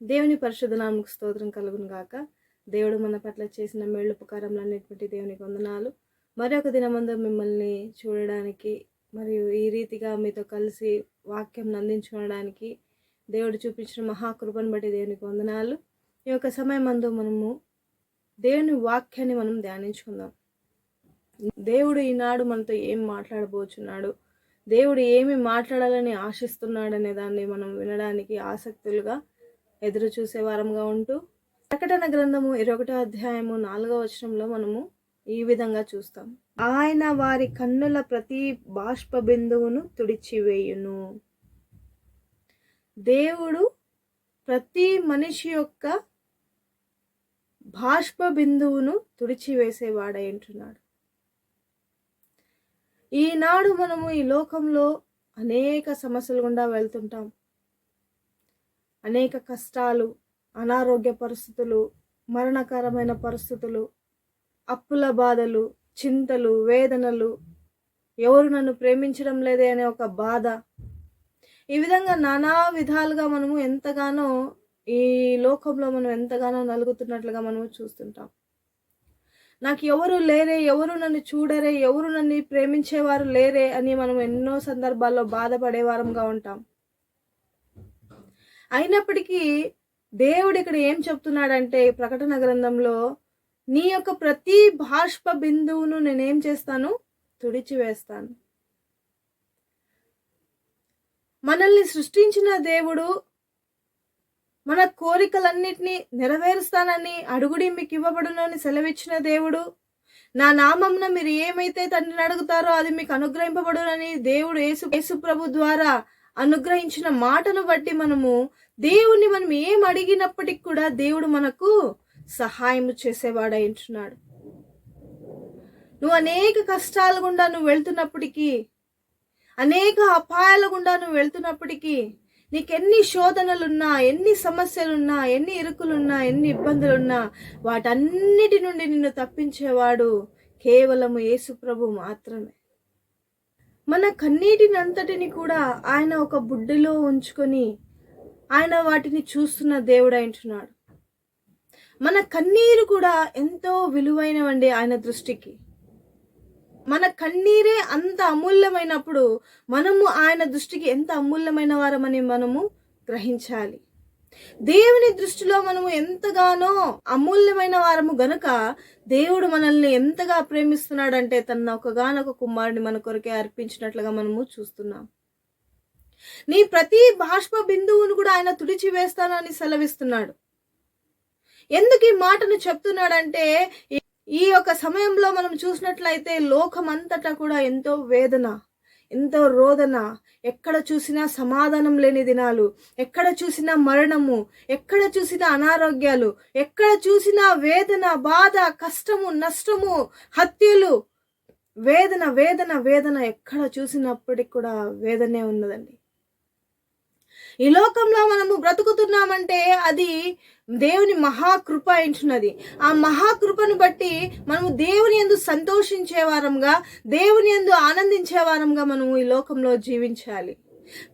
దేవుని పరిశుద్ధ నామకు స్తోత్రం కలుగును గాక. దేవుడు మన పట్ల చేసిన మేళ్ళుపకారంలో అనేటువంటి దేవునికి వందనాలు. మరొక దినమందు మిమ్మల్ని చూడడానికి మరియు ఈ రీతిగా మీతో కలిసి వాక్యం అందించుకోవడానికి దేవుడు చూపించిన మహాకృపను బట్టి దేవునికి వందనాలు. ఈ యొక్క సమయమందు మనము దేవుని వాక్యాన్ని మనం ధ్యానించుకుందాం. దేవుడు ఈనాడు మనతో ఏం మాట్లాడబోచున్నాడు? దేవుడు ఏమి మాట్లాడాలని ఆశిస్తున్నాడనే దాన్ని మనం వినడానికి ఆసక్తులుగా ఎదురు చూసే వారంగా ఉంటూ ప్రకటన గ్రంథము ఇరొకటో అధ్యాయము నాలుగో వచనంలో మనము ఈ విధంగా చూస్తాం. ఆయన వారి కన్నుల ప్రతి బాష్ప బిందువును తుడిచివేయును. దేవుడు ప్రతి మనిషి యొక్క బాష్ప బిందువును తుడిచివేసేవాడై అంటున్నాడు ఈనాడు మనము ఈ లోకంలో అనేక సమస్యలు గుండా వెళ్తుంటాం. అనేక కష్టాలు అనారోగ్య పరిస్థితులు మరణకరమైన పరిస్థితులు అప్పుల బాధలు చింతలు వేదనలు. ఎవరు నన్ను ప్రేమించడం లేదే అనే ఒక బాధ. ఈ విధంగా నానా విధాలుగా మనము ఎంతగానో ఈ లోకంలో మనం ఎంతగానో నలుగుతున్నట్లుగా మనము చూస్తుంటాం. నాకు ఎవరు లేరే ఎవరు నన్ను చూడరే ఎవరు నన్ను ప్రేమించేవారు లేరే అని మనం ఎన్నో సందర్భాల్లో బాధపడేవారంగా ఉంటాం. అయినప్పటికీ దేవుడు ఇక్కడ ఏం చెప్తున్నాడంటే ప్రకటన గ్రంథంలో నీ యొక్క ప్రతి బాష్ప బిందువును నేనేం చేస్తాను? తుడిచివేస్తాను. మనల్ని సృష్టించిన దేవుడు మన కోరికలన్నిటినీ నెరవేరుస్తానని అడుగుడి మీకు ఇవ్వబడునని సెలవిచ్చిన దేవుడు. నా నామంన మీరు ఏమైతే తండ్రిని అడుగుతారో అది మీకు అనుగ్రహింపబడునని దేవుడు యేసు యేసు ప్రభు ద్వారా అనుగ్రహించిన మాటను బట్టి మనము దేవుణ్ణి మనం ఏం అడిగినప్పటికి కూడా దేవుడు మనకు సహాయం చేసేవాడై ఉంటున్నాడు. నువ్వు అనేక కష్టాల గుండా నువ్వు వెళ్తున్నప్పటికీ అనేక అపాయాల గుండా నువ్వు వెళ్తున్నప్పటికీ నీకెన్ని శోధనలున్నా ఎన్ని సమస్యలున్నా ఎన్ని ఇరుకులున్నా ఎన్ని ఇబ్బందులున్నా వాటన్నిటి నుండి నిన్ను తప్పించేవాడు కేవలము యేసు ప్రభు మాత్రమే. మన కన్నీటినంతటిని కూడా ఆయన ఒక బుడ్డిలో ఉంచుకొని ఆయన వాటిని చూస్తున్న దేవుడు అంటున్నాడు మన కన్నీరు కూడా ఎంతో విలువైనవండి ఆయన దృష్టికి. మన కన్నీరే అంత అమూల్యమైనప్పుడు మనము ఆయన దృష్టికి ఎంత అమూల్యమైన వారమని మనము గ్రహించాలి. దేవుని దృష్టిలో మనము ఎంతగానో అమూల్యమైన వారము గనుక దేవుడు మనల్ని ఎంతగా ప్రేమిస్తున్నాడంటే తన ఒకగానొక కుమారుని మన కొరకే అర్పించినట్లుగా మనము చూస్తున్నాం. నీ ప్రతి బాష్ప బిందువును కూడా ఆయన తుడిచి వేస్తానని సెలవిస్తున్నాడు. ఎందుకు ఈ మాటను చెప్తున్నాడంటే ఈ యొక్క సమయంలో మనం చూసినట్లయితే లోకమంతటా కూడా ఎంతో వేదన ఎంతో రోదన. ఎక్కడ చూసినా సమాధానం లేని దినాలు ఎక్కడ చూసినా మరణము ఎక్కడ చూసినా అనారోగ్యాలు ఎక్కడ చూసినా వేదన బాధ కష్టము నష్టము హత్యలు. వేదన వేదన వేదన ఎక్కడ చూసినప్పటికి కూడా వేదనే ఉన్నదండి. ఈ లోకంలో మనము బ్రతుకుతున్నామంటే అది దేవుని మహాకృప ఎంచున్నది ఆ మహాకృపను బట్టి మనము దేవుని ఎందు సంతోషించే వారంగా దేవుని ఎందు ఆనందించే వారంగా మనము ఈ లోకంలో జీవించాలి.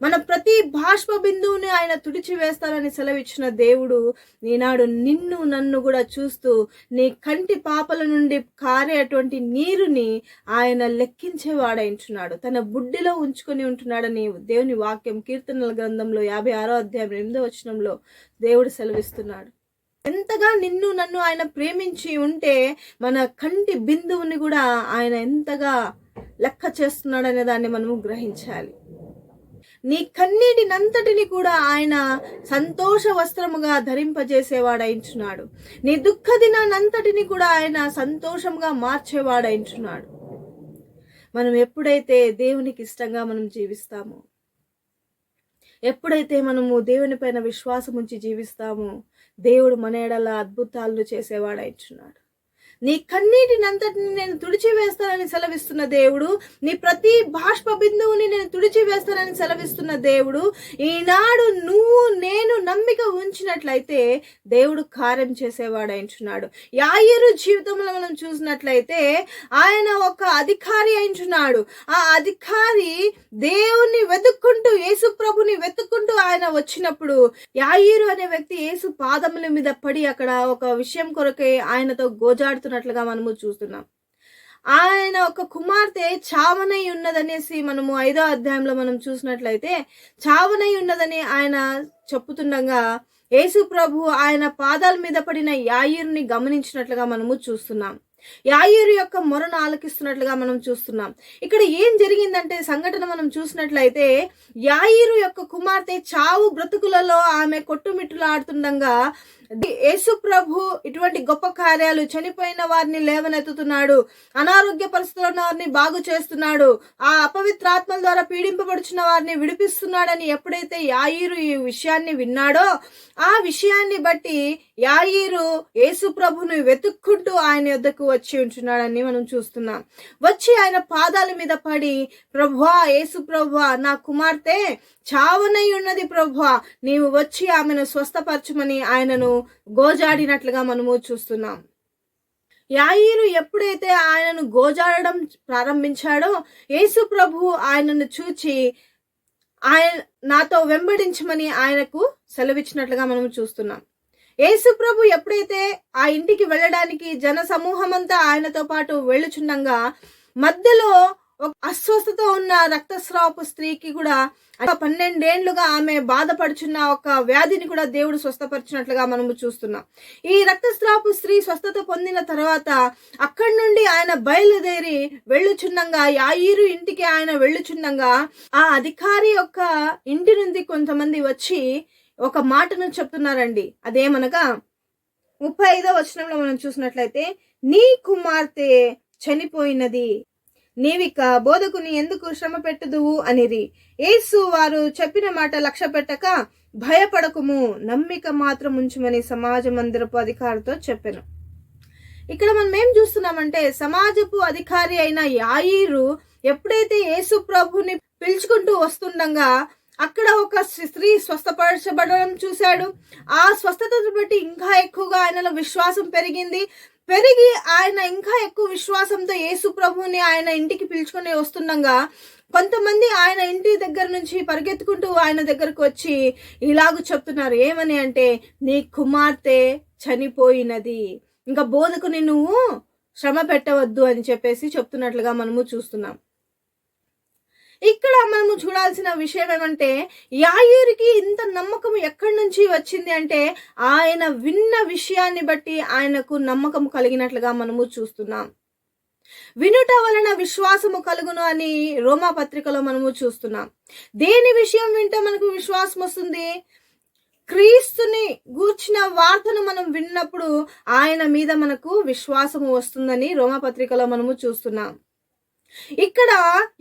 మన ప్రతి బాష్ప బిందువుని ఆయన తుడిచివేస్తారని సెలవిచ్చిన దేవుడు ఈనాడు నిన్ను నన్ను కూడా చూస్తూ నీ కంటి పాపల నుండి కారే అటువంటి నీరుని ఆయన లెక్కించేవాడైంటున్నాడు తన బుడ్డిలో ఉంచుకొని ఉంటున్నాడని దేవుని వాక్యం కీర్తనల గ్రంథంలో యాభై ఆరో అధ్యాయం ఎనిమిదో వచనంలో దేవుడు సెలవిస్తున్నాడు. ఎంతగా నిన్ను నన్ను ఆయన ప్రేమించి ఉంటే మన కంటి బిందువుని కూడా ఆయన ఎంతగా లెక్క చేస్తున్నాడనే దాన్ని మనము గ్రహించాలి. నీ కన్నీటినంతటిని కూడా ఆయన సంతోష వస్త్రముగా ధరింపజేసేవాడైంచున్నాడు నీ దుఃఖ దినాన్నంతటిని కూడా ఆయన సంతోషంగా మార్చేవాడైంచున్నాడు మనం ఎప్పుడైతే దేవునికి ఇష్టంగా మనం జీవిస్తామో ఎప్పుడైతే మనము దేవుని పైన విశ్వాసం ఉంచి జీవిస్తామో దేవుడు మన ఎడల అద్భుతాలను చేసేవాడైంచున్నాడు నీ కన్నీటినంతటిని నేను తుడిచివేస్తానని సెలవిస్తున్న దేవుడు నీ ప్రతి బాష్ప బిందువుని నేను తుడిచివేస్తానని సెలవిస్తున్న దేవుడు ఈనాడు నువ్వు నేను నమ్మిక ఉంచినట్లయితే దేవుడు కార్యం చేసేవాడు అయించున్నాడు యాయిరు జీవితంలో మనం చూసినట్లయితే ఆయన ఒక అధికారి అయించున్నాడు ఆ అధికారి దేవుణ్ణి వెతుక్కుంటూ యేసు ప్రభుని వెతుక్కుంటూ ఆయన వచ్చినప్పుడు యాయిరు అనే వ్యక్తి యేసు పాదముల మీద పడి అక్కడ ఒక విషయం కొరకే ఆయనతో చేస్తున్నట్లుగా మనము చూస్తున్నాం. ఆయన ఒక కుమార్తె చావనై ఉన్నదనేసి మనము ఐదో అధ్యాయంలో మనం చూసినట్లయితే చావనై ఉన్నదని ఆయన చెప్పుతుండగా యేసు ప్రభు ఆయన పాదాల మీద పడిన యాయిరుని గమనించినట్లుగా మనము చూస్తున్నాం. యాయూరు యొక్క మొరను ఆలకిస్తున్నట్లుగా మనం చూస్తున్నాం. ఇక్కడ ఏం జరిగిందంటే సంఘటన మనం చూసినట్లయితే యాయూరు యొక్క కుమార్తె చావు బ్రతుకులలో ఆమె కొట్టుమిట్టులాడుతుండగా యేసు ప్రభు ఇటువంటి గొప్ప కార్యాలు చనిపోయిన వారిని లేవనెత్తుతున్నాడు. అనారోగ్య పరిస్థితుల్లో ఉన్న వారిని బాగు చేస్తున్నాడు. ఆ అపవిత్రాత్మల ద్వారా పీడింపబడుచున్న వారిని విడిపిస్తున్నాడని ఎప్పుడైతే యాయిరు ఈ విషయాన్ని విన్నాడో ఆ విషయాన్ని బట్టి యాయిరు యేసు ప్రభును వెతుక్కుంటూ ఆయన యొద్దకు వచ్చి ఉంటున్నాడని మనం చూస్తున్నాం. వచ్చి ఆయన పాదాల మీద పడి ప్రభువా యేసు ప్రభువా నా కుమార్తె చావునై ఉన్నది ప్రభు నీవు వచ్చి ఆమెను స్వస్థపరచమని ఆయనను గోజాడినట్లుగా మనము చూస్తున్నాం. యాయిరు ఎప్పుడైతే ఆయనను గోజాడడం ప్రారంభించాడో యేసు ప్రభు ఆయనను చూచి ఆయన నాతో వెంబడించమని ఆయనకు సెలవిచ్చినట్లుగా మనం చూస్తున్నాం. యేసు ప్రభు ఎప్పుడైతే ఆ ఇంటికి వెళ్ళడానికి జన సమూహమంతా ఆయనతో పాటు వెళ్ళుచుండగా మధ్యలో అస్వస్థత ఉన్న రక్తస్రావపు స్త్రీకి కూడా పన్నెండేండ్లుగా ఆమె బాధపడుచున్న ఒక వ్యాధిని కూడా దేవుడు స్వస్థపరిచినట్లుగా మనము చూస్తున్నాం. ఈ రక్తస్రావపు స్త్రీ స్వస్థత పొందిన తర్వాత అక్కడి నుండి ఆయన బయలుదేరి వెళ్ళుచుండగా యాయిరు ఇంటికి ఆయన వెళ్ళుచుండగా ఆ అధికారి యొక్క ఇంటి నుండి కొంతమంది వచ్చి ఒక మాటను చెప్తున్నారండి. అదేమనగా ముప్పై ఐదో వచనంలో మనం చూసినట్లయితే నీ కుమార్తె చనిపోయినది. నీవిక బోధకుని ఎందుకు శ్రమ పెట్టుదువు అనిరి. ఏసు వారు చెప్పిన మాట లక్ష్య పెట్టక భయపడకుము నమ్మిక మాత్రం ఉంచుమని సమాజ మందిరపు అధికారితో చెప్పాను. ఇక్కడ మనం ఏం చూస్తున్నామంటే సమాజపు అధికారి అయిన యాయిరు ఎప్పుడైతే యేసు ప్రభుని పిలుచుకుంటూ వస్తుండగా అక్కడ ఒక స్త్రీ స్వస్థపరచబడడం చూశాడు. ఆ స్వస్థతను బట్టి ఇంకా ఎక్కువగా ఆయనలో విశ్వాసం పెరిగింది. పెరిగి ఆయన ఇంకా ఎక్కువ విశ్వాసంతో యేసు ప్రభువుని ఆయన ఇంటికి పిలుచుకొని వస్తుండగా కొంతమంది ఆయన ఇంటి దగ్గర నుంచి పరిగెత్తుకుంటూ ఆయన దగ్గరకు వచ్చి ఇలాగ చెప్తున్నారు. ఏమని అంటే నీ కుమార్తె చనిపోయినది. ఇంకా బోధకుని నువ్వు శ్రమ పెట్టవద్దు అని చెప్పేసి చెప్తున్నట్లుగా మనము చూస్తున్నాం. ఇక్కడ మనము చూడాల్సిన విషయం ఏమంటే యాయూరికి ఇంత నమ్మకం ఎక్కడి నుంచి వచ్చింది అంటే ఆయన విన్న విషయాన్ని బట్టి ఆయనకు నమ్మకం కలిగినట్లుగా మనము చూస్తున్నాం. వినుట వలన విశ్వాసము కలుగును అని రోమా పత్రికలో మనము చూస్తున్నాం. దేని విషయం వింటే మనకు విశ్వాసం వస్తుంది? క్రీస్తుని గూర్చిన వార్తను మనం విన్నప్పుడు ఆయన మీద మనకు విశ్వాసము వస్తుందని రోమపత్రికలో మనము చూస్తున్నాం. ఇక్కడ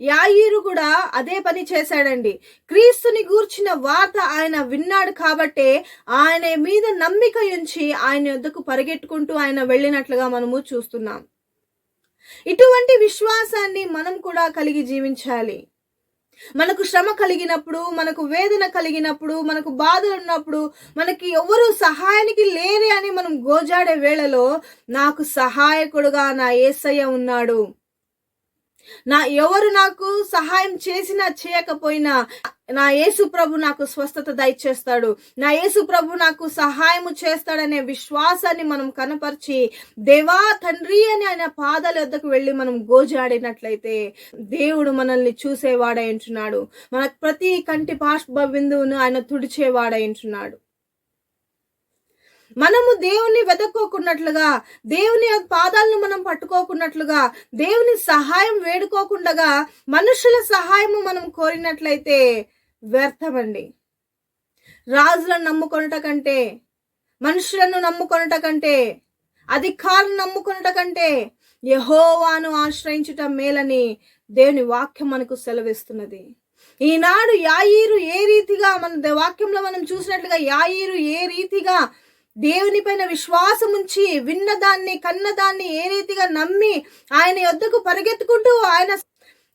యాయిరు కూడా అదే పని చేశాడండి. క్రీస్తుని గూర్చిన వార్త ఆయన విన్నాడు కాబట్టే ఆయన మీద నమ్మిక ఉంచి ఆయన యొద్దకు పరిగెట్టుకుంటూ ఆయన వెళ్ళినట్లుగా మనము చూస్తున్నాం. ఇటువంటి విశ్వాసాన్ని మనం కూడా కలిగి జీవించాలి. మనకు శ్రమ కలిగినప్పుడు మనకు వేదన కలిగినప్పుడు మనకు బాధలు ఉన్నప్పుడు మనకి ఎవరు సహాయానికి లేరే అని మనం గోజాడే వేళలో నాకు సహాయకుడుగా నా ఏసయ్య ఉన్నాడు. నా ఎవరు నాకు సహాయం చేసినా చేయకపోయినా నా యేసు ప్రభు నాకు స్వస్థత దయచేస్తాడు. నా యేసు ప్రభు నాకు సహాయము చేస్తాడనే విశ్వాసాన్ని మనం కనపరిచి దేవా తండ్రి అని ఆయన పాదాల వద్దకు వెళ్ళి మనం గోజాడినట్లయితే దేవుడు మనల్ని చూసేవాడై ఉంటున్నాడు. మన ప్రతి కంటి పాష్ప బిందువును ఆయన తుడిచేవాడై ఉంటున్నాడు. మనము దేవుని వెతక్కోకున్నట్లుగా దేవుని పాదాలను మనం పట్టుకోకున్నట్లుగా దేవుని సహాయం వేడుకోకుండగా మనుషుల సహాయము మనం కోరినట్లయితే వ్యర్థమండి. రాజులను నమ్ముకొనట కంటే మనుషులను నమ్ముకొనట కంటే అధికారులను నమ్ముకొనట కంటే యహోవాను ఆశ్రయించుట మేలని దేవుని వాక్యం మనకు సెలవిస్తున్నది. ఈనాడు యాయిరు ఏ రీతిగా మన వాక్యంలో మనం చూసినట్లుగా యాయిరు ఏ రీతిగా దేవుని పైన విశ్వాసం ఉంచి విన్నదాన్ని కన్నదాన్ని ఏ రీతిగా నమ్మి ఆయన యొద్దకు పరిగెత్తుకుంటూ ఆయన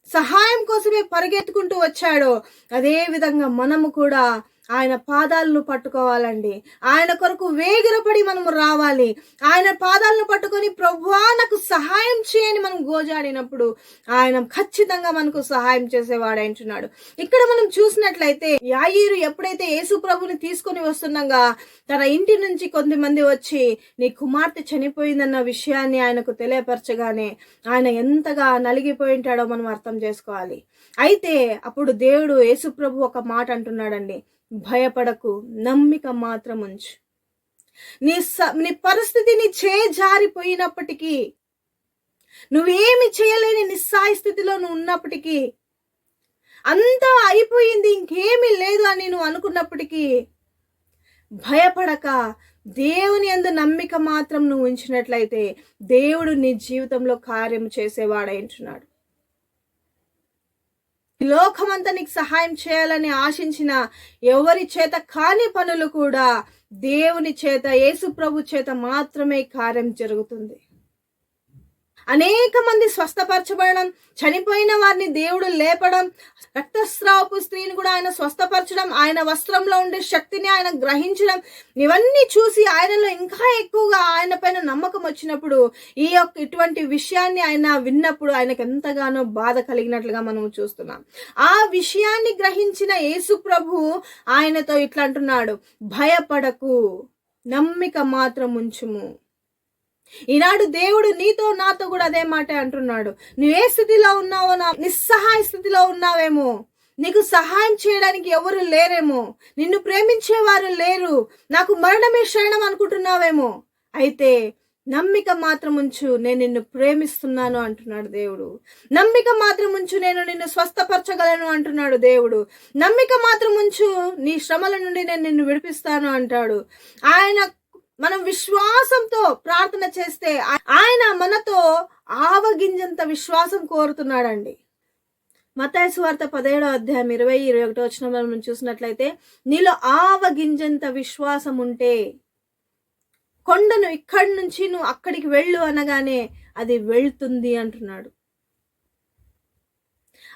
సహాయం కోసమే పరిగెత్తుకుంటూ వచ్చాడో అదే విధంగా మనము కూడా ఆయన పాదాలను పట్టుకోవాలండి. ఆయన కొరకు వేగిరపడి మనము రావాలి. ఆయన పాదాలను పట్టుకొని ప్రభువా నాకు సహాయం చేయని మనం గోజాడినప్పుడు ఆయన ఖచ్చితంగా మనకు సహాయం చేసేవాడంటున్నాడు ఇక్కడ మనం చూసినట్లయితే యాయిరు ఎప్పుడైతే యేసు ప్రభుని తీసుకొని వస్తుండగా తన ఇంటి నుంచి కొంతమంది వచ్చి నీ కుమార్తె చనిపోయిందన్న విషయాన్ని ఆయనకు తెలియపరచగానే ఆయన ఎంతగా నలిగిపోయి ఉంటాడో మనం అర్థం చేసుకోవాలి. అయితే అప్పుడు దేవుడు యేసు ప్రభు ఒక మాట అంటున్నాడండి. భయపడకు నమ్మిక మాత్రం ఉంచు నీ స నీ పరిస్థితి నీ చేజారిపోయినప్పటికీ నువ్వేమి చేయలేని నిస్సాయ స్థితిలో నువ్వు ఉన్నప్పటికీ అంతా అయిపోయింది ఇంకేమీ లేదు అని నువ్వు అనుకున్నప్పటికీ భయపడక దేవుని అందు నమ్మిక మాత్రం నువ్వు ఉంచినట్లయితే దేవుడు నీ జీవితంలో కార్యం చేసేవాడైంటున్నాడు లోకమంతా నీకు సహాయం చేయాలని ఆశించిన ఎవరి చేత కాని పనులు కూడా దేవుని చేత యేసు ప్రభు చేత మాత్రమే కార్యం జరుగుతుంది. అనేక మంది స్వస్థపరచబడడం చనిపోయిన వారిని దేవుడు లేపడం రక్తస్రావపు స్త్రీని కూడా ఆయన స్వస్థపరచడం ఆయన వస్త్రంలో ఉండే శక్తిని ఆయన గ్రహించడం ఇవన్నీ చూసి ఆయనలో ఇంకా ఎక్కువగా ఆయన పైన నమ్మకం వచ్చినప్పుడు ఈ యొక్క ఇటువంటి విషయాన్ని ఆయన విన్నప్పుడు ఆయనకు ఎంతగానో బాధ కలిగినట్లుగా మనం చూస్తున్నాం. ఆ విషయాన్ని గ్రహించిన యేసు ప్రభు ఆయనతో ఇట్లా అంటున్నాడు భయపడకు నమ్మిక మాత్రం ఉంచుము. ఈనాడు దేవుడు నీతో నాతో కూడా అదే మాట అంటున్నాడు. నువ్వు ఏ స్థితిలో ఉన్నావో నా నిస్సహాయ స్థితిలో ఉన్నావేమో. నీకు సహాయం చేయడానికి ఎవరు లేరేమో. నిన్ను ప్రేమించేవారు లేరు. నాకు మరణమే శరణం అనుకుంటున్నావేమో. అయితే నమ్మిక మాత్రం ఉంచు నేను నిన్ను ప్రేమిస్తున్నాను అంటున్నాడు దేవుడు. నమ్మిక మాత్రం ఉంచు నేను నిన్ను స్వస్థపరచగలను అంటున్నాడు దేవుడు. నమ్మిక మాత్రం ఉంచు నీ శ్రమల నుండి నేను నిన్ను విడిపిస్తాను అంటాడు. ఆయన మనం విశ్వాసంతో ప్రార్థన చేస్తే ఆయన మనతో ఆవగింజంత విశ్వాసం కోరుతున్నాడండి. మతాయి వార్త పదిహేడో అధ్యాయం ఇరవై ఇరవై ఒకటో వచ్చిన మనం చూసినట్లయితే నీలో ఆవగింజంత విశ్వాసం ఉంటే కొండను ఇక్కడి నుంచి నువ్వు అక్కడికి వెళ్ళు అనగానే అది వెళ్తుంది అంటున్నాడు.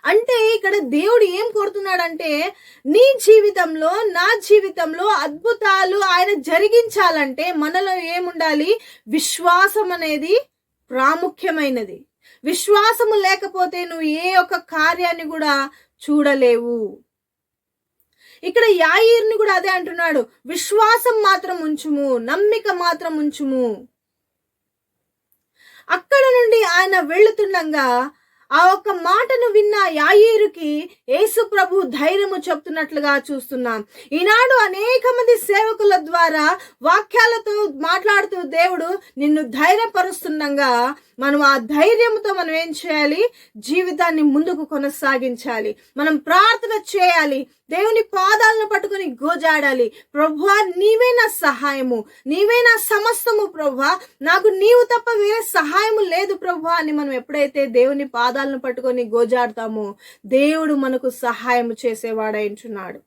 అంటే ఇక్కడ దేవుడు ఏం కోరుతున్నాడంటే నీ జీవితంలో నా జీవితంలో అద్భుతాలు ఆయన జరిగించాలంటే మనలో ఏముండాలి? విశ్వాసం అనేది ప్రాముఖ్యమైనది. విశ్వాసము లేకపోతే నువ్వు ఏ ఒక్క కార్యాన్ని కూడా చూడలేవు. ఇక్కడ యాయిర్ని కూడా అదే అంటున్నాడు. విశ్వాసం మాత్రం ఉంచుము నమ్మిక మాత్రం ఉంచుము. అక్కడ నుండి ఆయన వెళుతుండగా ఆ ఒక్క మాటను విన్న యాయేరుకి యేసు ప్రభు ధైర్యము చెప్తున్నట్లుగా చూస్తున్నాం. ఈనాడు అనేక మంది సేవకుల ద్వారా వాక్యాలతో మాట్లాడుతూ దేవుడు నిన్ను ధైర్యపరుస్తుండగా మనం ఆ ధైర్యంతో మనం ఏం చేయాలి? జీవితాన్ని ముందుకు కొనసాగించాలి. మనం ప్రార్థన చేయాలి. దేవుని పాదాలను పట్టుకుని గోజాడాలి. ప్రభా నీవే నా సహాయము. నీవే నా సమస్తము ప్రభా నాకు నీవు తప్ప వేరే సహాయము లేదు ప్రభా అని మనం ఎప్పుడైతే దేవుని పాదాలను పట్టుకొని గోజాడతాము దేవుడు మనకు సహాయం చేసేవాడైంటున్నాడు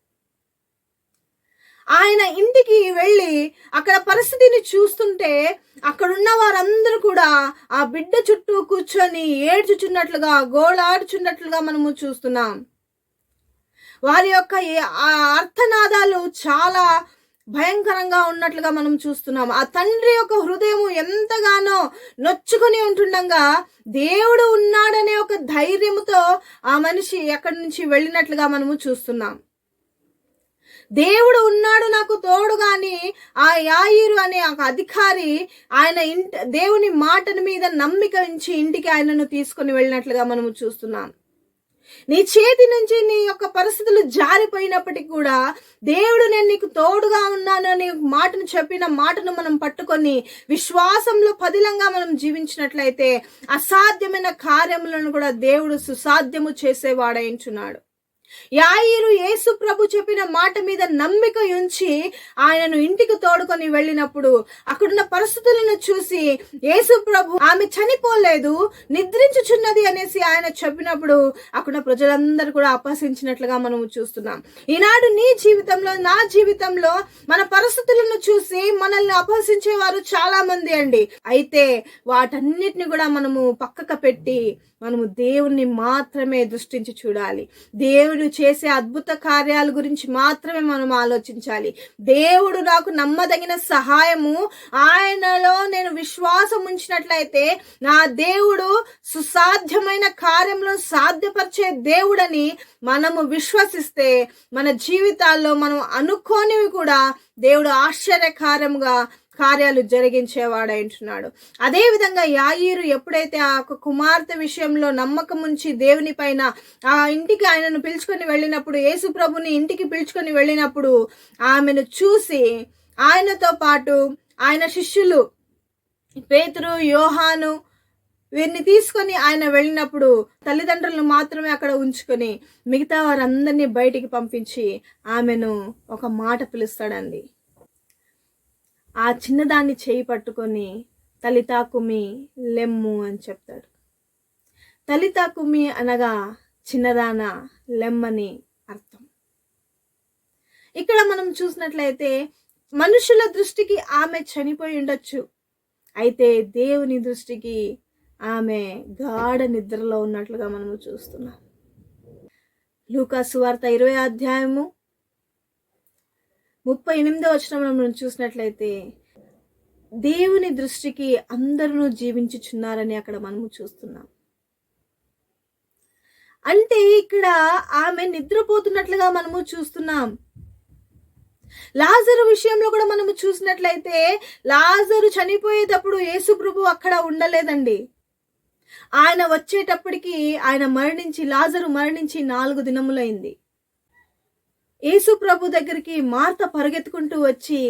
ఆయన ఇంటికి వెళ్ళి అక్కడ పరిస్థితిని చూస్తుంటే అక్కడున్న వారందరూ కూడా ఆ బిడ్డ చుట్టూ కూర్చొని ఏడ్చుచున్నట్లుగా గోళాడుచున్నట్లుగా మనము చూస్తున్నాం. వారి యొక్క ఆ అర్థనాదాలు చాలా భయంకరంగా ఉన్నట్లుగా మనం చూస్తున్నాం ఆ తండ్రి యొక్క హృదయము ఎంతగానో నొచ్చుకొని ఉంటుండగా దేవుడు ఉన్నాడనే ఒక ధైర్యముతో ఆ మనిషి ఎక్కడి నుంచి వెళ్ళినట్లుగా మనము చూస్తున్నాం. దేవుడు ఉన్నాడు నాకు తోడు గాని ఆ యాయిరు అనే ఒక అధికారి ఆయన ఇంట దేవుని మాటను మీద నమ్మిక ఉంచి ఇంటికి ఆయనను తీసుకొని వెళ్ళినట్లుగా మనము చూస్తున్నాం. నీ చేతి నుంచి నీ యొక్క పరిస్థితులు జారిపోయినప్పటికీ కూడా దేవుడు నేను నీకు తోడుగా ఉన్నాను అనే మాటను చెప్పిన మాటను మనం పట్టుకొని విశ్వాసంలో పదిలంగా మనం జీవించినట్లయితే అసాధ్యమైన కార్యములను కూడా దేవుడు సుసాధ్యము చేసేవాడైంచున్నాడు యాయిరు యేసు ప్రభు చెప్పిన మాట మీద నమ్మిక ఉంచి ఆయనను ఇంటికి తోడుకొని వెళ్ళినప్పుడు అక్కడున్న పరిస్థితులను చూసి యేసు ప్రభు ఆమె చనిపోలేదు నిద్రించుచున్నది అనేసి ఆయన చెప్పినప్పుడు అక్కడ ప్రజలందరూ కూడా అపహసించినట్లుగా మనము చూస్తున్నాం. ఈనాడు నీ జీవితంలో నా జీవితంలో మన పరిస్థితులను చూసి మనల్ని అపహసించే వారు చాలా మంది అండి. అయితే వాటన్నిటిని కూడా మనము పక్కకు పెట్టి మనము దేవుణ్ణి మాత్రమే దృష్టించి చూడాలి. దేవుడు చేసే అద్భుత కార్యాల గురించి మాత్రమే మనం ఆలోచించాలి. దేవుడు నాకు నమ్మదగిన సహాయము ఆయనలో నేను విశ్వాసం ఉంచినట్లయితే నా దేవుడు సుసాధ్యమైన కార్యంలో సాధ్యపరిచే దేవుడని మనము విశ్వసిస్తే మన జీవితాల్లో మనం అనుకోనివి కూడా దేవుడు ఆశ్చర్యకారంగా కార్యాలు జరిగించేవాడై అదేవిధంగా అదే యాయిరు ఎప్పుడైతే ఆ ఒక కుమార్తె విషయంలో నమ్మకం ఉంచి దేవుని పైన ఆ ఇంటికి ఆయనను పిలుచుకొని వెళ్ళినప్పుడు యేసు ప్రభుని ఇంటికి పిలుచుకొని వెళ్ళినప్పుడు ఆమెను చూసి ఆయనతో పాటు ఆయన శిష్యులు పేతురు యోహాను వీరిని తీసుకొని ఆయన వెళ్ళినప్పుడు తల్లిదండ్రులను మాత్రమే అక్కడ ఉంచుకొని మిగతా వారందరినీ బయటికి పంపించి ఆమెను ఒక మాట పిలుస్తాడండి. ఆ చిన్నదాన్ని చేయి పట్టుకొని తలితాకుమి లెమ్ము అని చెప్తాడు. తలితాకుమి అనగా చిన్నదాన లెమ్మని అర్థం. ఇక్కడ మనం చూసినట్లయితే మనుషుల దృష్టికి ఆమె చనిపోయి ఉండొచ్చు. అయితే దేవుని దృష్టికి ఆమె గాఢ నిద్రలో ఉన్నట్లుగా మనము చూస్తున్నాం. లూకాసు వార్త ఇరవై అధ్యాయము ముప్పై ఎనిమిదో వచనంలో మనం చూసినట్లయితే దేవుని దృష్టికి అందరూ జీవించుచున్నారని అక్కడ మనము చూస్తున్నాం. అంటే ఇక్కడ ఆమె నిద్రపోతున్నట్లుగా మనము చూస్తున్నాం. లాజరు విషయంలో కూడా మనము చూసినట్లయితే లాజరు చనిపోయేటప్పుడు యేసు ప్రభు అక్కడ ఉండలేదండి. ఆయన వచ్చేటప్పటికి ఆయన మరణించి లాజరు మరణించి నాలుగు దినములైంది. యేసు ప్రభు దగ్గరికి మార్త పరిగెత్తుకుంటూ వచ్చి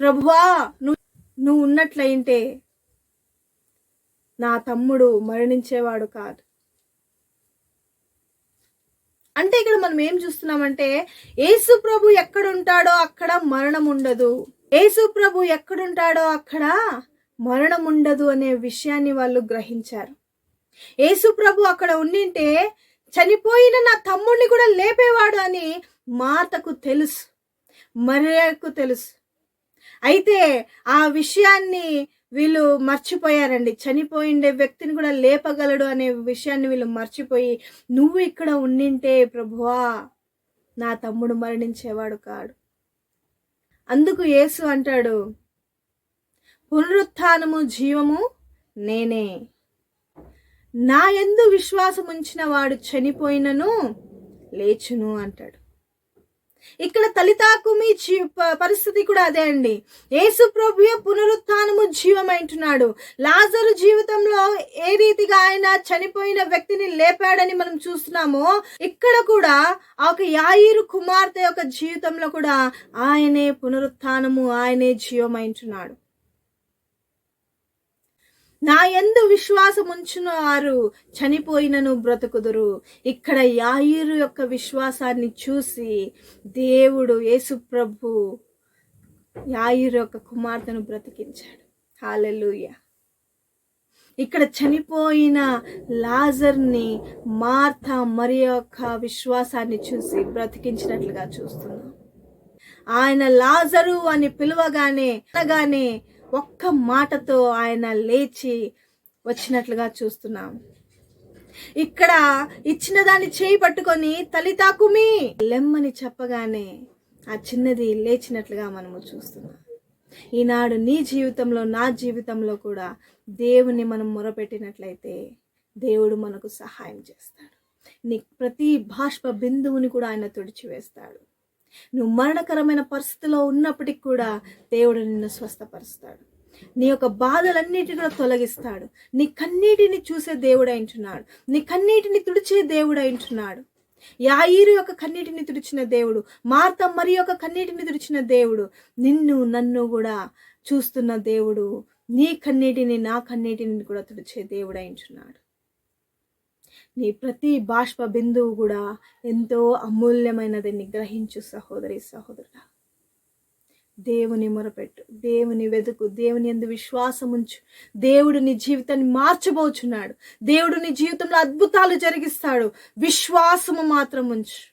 ప్రభువా నువ్వు నువ్వు ఉన్నట్లయింటే నా తమ్ముడు మరణించేవాడు కాదు. అంటే ఇక్కడ మనం ఏం చూస్తున్నామంటే యేసు ప్రభు ఎక్కడుంటాడో అక్కడ మరణం ఉండదు యేసు ప్రభు ఎక్కడుంటాడో అక్కడ మరణం ఉండదు అనే విషయాన్ని వాళ్ళు గ్రహించారు. యేసు ప్రభు అక్కడ ఉండింటే చనిపోయిన నా తమ్ముడిని కూడా లేపేవాడు అని మాతకు తెలుసు మరియకు తెలుసు. అయితే ఆ విషయాన్ని వీళ్ళు మర్చిపోయారండి. చనిపోయిండే వ్యక్తిని కూడా లేపగలడు అనే విషయాన్ని వీళ్ళు మర్చిపోయి నువ్వు ఇక్కడ ఉండింటే ప్రభువా నా తమ్ముడు మరణించేవాడు కాడు. అందుకు యేసు అంటాడు పునరుత్నము జీవము నేనే. నా ఎందు విశ్వాసం ఉంచిన వాడు చనిపోయినను లేచును అంటాడు. ఇక్కడ తలితాకుమి పరిస్థితి కూడా అదే అండి. యేసు ప్రభు పునరుత్నము జీవమైంటున్నాడు. లాజరు జీవితంలో ఏ రీతిగా ఆయన చనిపోయిన వ్యక్తిని లేపాడని మనం చూస్తున్నామో ఇక్కడ కూడా ఒక యాయిరు కుమార్తె యొక్క జీవితంలో కూడా ఆయనే పునరుత్నము ఆయనే జీవమైంటున్నాడు. నా ఎందు విశ్వాసం వారు చనిపోయినను బ్రతుకుదురు. ఇక్కడ యాయిరు యొక్క విశ్వాసాన్ని చూసి దేవుడు యేసుప్రభు యాయిరు యొక్క కుమార్తెను బ్రతికించాడు. హాలెలుయ ఇక్కడ చనిపోయిన లాజర్ని మార్త మరి యొక్క విశ్వాసాన్ని చూసి బ్రతికించినట్లుగా చూస్తున్నాం. ఆయన లాజరు అని పిలువగానే అనగానే ఒక్క మాటతో ఆయన లేచి వచ్చినట్లుగా చూస్తున్నాం. ఇక్కడ ఇచ్చిన దాన్ని చేయి పట్టుకొని తలితాకుమి లెమ్మని చెప్పగానే ఆ చిన్నది లేచినట్లుగా మనము చూస్తున్నాం. ఈనాడు నీ జీవితంలో నా జీవితంలో కూడా దేవుని మనం మొరపెట్టినట్లయితే దేవుడు మనకు సహాయం చేస్తాడు. నీ ప్రతి బాష్ప బిందువుని కూడా ఆయన తుడిచివేస్తాడు. నువ్వు మరణకరమైన పరిస్థితిలో ఉన్నప్పటికి కూడా దేవుడు నిన్ను స్వస్థపరుస్తాడు. నీ యొక్క బాధలన్నిటిని కూడా తొలగిస్తాడు. నీ కన్నీటిని చూసే దేవుడు నీ కన్నీటిని తుడిచే దేవుడు యాయిరు యొక్క కన్నీటిని తుడిచిన దేవుడు మార్త మరి యొక్క కన్నీటిని తుడిచిన దేవుడు నిన్ను నన్ను కూడా చూస్తున్న దేవుడు నీ కన్నీటిని నా కన్నీటిని కూడా తుడిచే దేవుడు నీ ప్రతి బాష్ప బిందువు కూడా ఎంతో అమూల్యమైనదని గ్రహించు సహోదరి సహోదరుడా. దేవుని మొరపెట్టు దేవుని వెతుకు దేవుని ఎందు విశ్వాసం ఉంచు. దేవుడు నీ జీవితాన్ని మార్చబోచున్నాడు. దేవుడు నీ జీవితంలో అద్భుతాలు జరిగిస్తాడు. విశ్వాసము మాత్రం ఉంచు.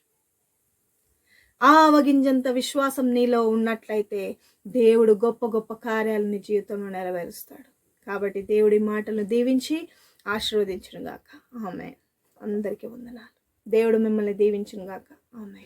ఆవగింజంత విశ్వాసం నీలో ఉన్నట్లయితే దేవుడు గొప్ప గొప్ప కార్యాలు నీ జీవితంలో నెరవేరుస్తాడు. కాబట్టి దేవుడి మాటలను దీవించి ఆశీర్వదించడం గాక ఆమె అందరికీ వందనాలు. దేవుడు మిమ్మల్ని దీవించును గాక ఆమె